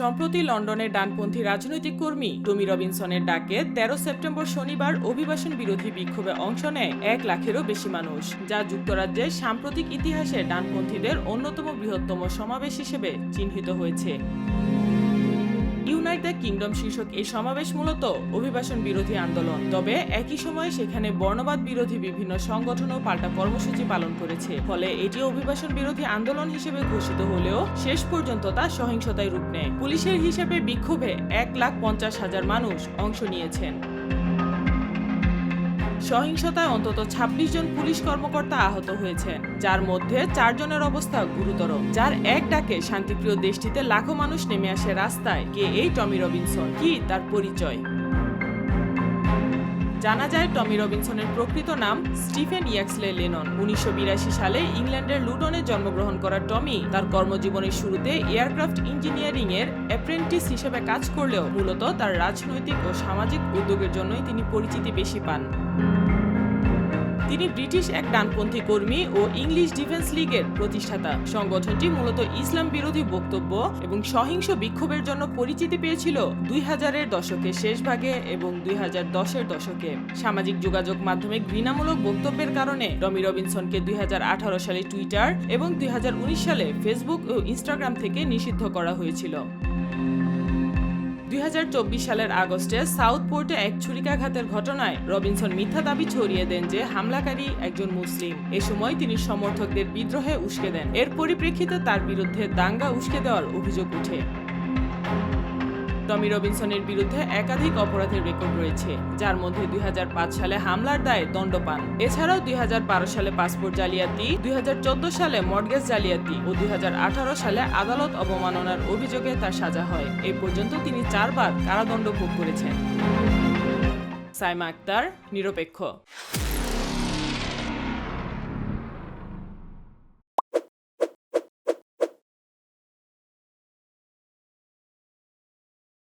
সম্প্রতি লন্ডনের ডানপন্থী রাজনৈতিক কর্মী টমি রবিনসনের ডাকে তেরো সেপ্টেম্বর শনিবার অভিবাসন বিরোধী বিক্ষোভে অংশ নেয় এক লাখেরও বেশি মানুষ, যা যুক্তরাজ্যের সাম্প্রতিক ইতিহাসে ডানপন্থীদের অন্যতম বৃহত্তম সমাবেশ হিসেবে চিহ্নিত হয়েছে। ইউনাইট দ্য কিংডম শীর্ষক এই সমাবেশ মূলত অভিবাসন বিরোধী আন্দোলন। তবে একই সময়ে সেখানে বর্ণবাদ বিরোধী বিভিন্ন সংগঠনও পাল্টা কর্মসূচি পালন করেছে। ফলে এটি অভিবাসন বিরোধী আন্দোলন হিসেবে ঘোষিত হলেও শেষ পর্যন্ত তা সহিংসতায় রূপ নেয়। পুলিশের হিসেবে বিক্ষোভে এক লাখ পঞ্চাশ হাজার মানুষ অংশ নিয়েছেন। সহিংসতায় অন্তত ২৬ জন পুলিশ কর্মকর্তা আহত হয়েছেন যার মধ্যে চারজনের অবস্থা গুরুতর, যার এক ডাকে শান্তিপ্রিয় দেশটিতে লাখো মানুষ নেমে আসে রাস্তায়, কে এই টমি রবিনসন? কি তার পরিচয়? জানা যায় টমি রবিনসনের প্রকৃত নাম স্টিফেন ইয়াক্সলে লেনন। উনিশশো বিরাশি সালে ইংল্যান্ডের লুটনে জন্মগ্রহণ করা টমি তার কর্মজীবনের শুরুতে এয়ারক্রাফট ইঞ্জিনিয়ারিং এর অ্যাপ্রেন্টিস হিসেবে কাজ করলেও মূলত তার রাজনৈতিক ও সামাজিক উদ্যোগের জন্যই তিনি পরিচিতি বেশি পান। তিনি ব্রিটিশ এক ডানপন্থী কর্মী ও ইংলিশ ডিফেন্স লীগের প্রতিষ্ঠাতা। সংগঠনটি মূলত ইসলাম বিরোধী বক্তব্য এবং সহিংস বিক্ষোভের জন্য পরিচিতি পেয়েছিল দুই হাজারের দশকের শেষ ভাগে এবং দুই হাজার দশের দশকে। সামাজিক যোগাযোগ মাধ্যমে ঘৃণামূলক বক্তব্যের কারণে টমি রবিনসনকে দুই হাজার আঠারো সালে টুইটার এবং দুই হাজার উনিশ সালে ফেসবুক ও ইনস্টাগ্রাম থেকে নিষিদ্ধ করা হয়েছিল। দুই হাজার চব্বিশ সালের আগস্টে সাউথ পোর্টে এক ছুরিকাঘাতের ঘটনায় রবিনসন মিথ্যা দাবি ছড়িয়ে দেন যে হামলাকারী একজন মুসলিম। এ সময় তিনি সমর্থকদের বিদ্রোহে উস্কে দেন। এর পরিপ্রেক্ষিতে তার বিরুদ্ধে দাঙ্গা উস্কে দেওয়ার অভিযোগ ওঠে টমি রবিনসনের বিরুদ্ধে একাধিক অপরাধের রেকর্ড রয়েছে, যার মধ্যে দুই হাজার পাঁচ সালে হামলার দায়ে দণ্ড পান। এছাড়াও দুই হাজার বারো সালে পাসপোর্ট জালিয়াতি, দুই হাজার চোদ্দ সালে মর্গেজ জালিয়াতি ও দুই হাজার আঠারো সালে আদালত অবমাননার অভিযোগে তার সাজা হয়। এ পর্যন্ত তিনি চারবার কারাদণ্ড ভোগ করেছেন। সাইমা আক্তার, নিরপেক্ষ।